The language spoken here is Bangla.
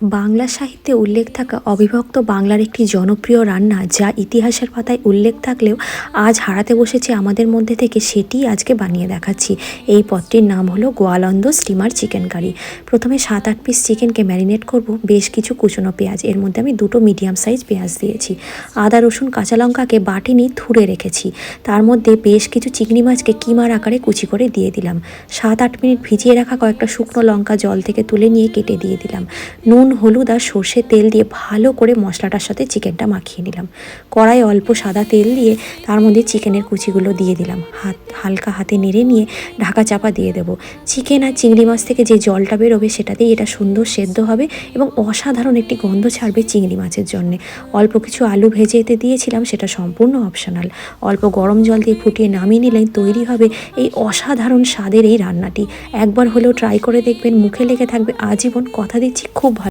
বাংলা সাহিত্যে উল্লেখ থাকা অবিভক্ত বাংলার একটি জনপ্রিয় রান্না যা ইতিহাসের পাতায় উল্লেখ থাকলেও আজ হারাতে বসেছে আমাদের মধ্যে থেকে সেটিই আজকে বানিয়ে দেখাচ্ছি। এই পদটির নাম হলো গোয়ালন্দ স্টিমার চিকেন কারি। প্রথমে সাত আট পিস চিকেনকে ম্যারিনেট করব, বেশ কিছু কুচনো পেঁয়াজ, এর মধ্যে আমি দুটো মিডিয়াম সাইজ পেঁয়াজ দিয়েছি। আদা, রসুন, কাঁচা লঙ্কাকে বাটি নিয়ে থুড়ে রেখেছি। তার মধ্যে বেশ কিছু চিংড়ি মাছকে কিমার আকারে কুচি করে দিয়ে দিলাম। সাত আট মিনিট ভিজিয়ে রাখা কয়েকটা শুকনো লঙ্কা জল থেকে তুলে নিয়ে কেটে দিয়ে দিলাম। নুন হলুদ আর সর্ষে তেল দিয়ে ভালো করে মশলাটার সাথে চিকেনটা মাখিয়ে নিলাম। কড়াই অল্প সাদা তেল দিয়ে তার মধ্যে চিকেনের কুচিগুলো দিয়ে দিলাম। হাত, হালকা হাতে নেড়ে নিয়ে ঢাকা চাপা দিয়ে দেবো। চিকেন আর চিংড়ি মাছ থেকে যে জলটা বেরোবে সেটা সেটাতেই এটা সুন্দর সেদ্ধ হবে এবং অসাধারণ একটি গন্ধ ছাড়বে চিংড়ি মাছের জন্যে। অল্প কিছু আলু ভেজে এতে দিয়েছিলাম, সেটা সম্পূর্ণ অপশনাল অল্প গরম জল দিয়ে ফুটিয়ে নামিয়ে নিলেই তৈরি হবে এই অসাধারণ স্বাদের এই রান্নাটি। একবার হলেও ট্রাই করে দেখবেন, মুখে লেগে থাকবে, আজীবন কথা দিচ্ছি, খুব ভালো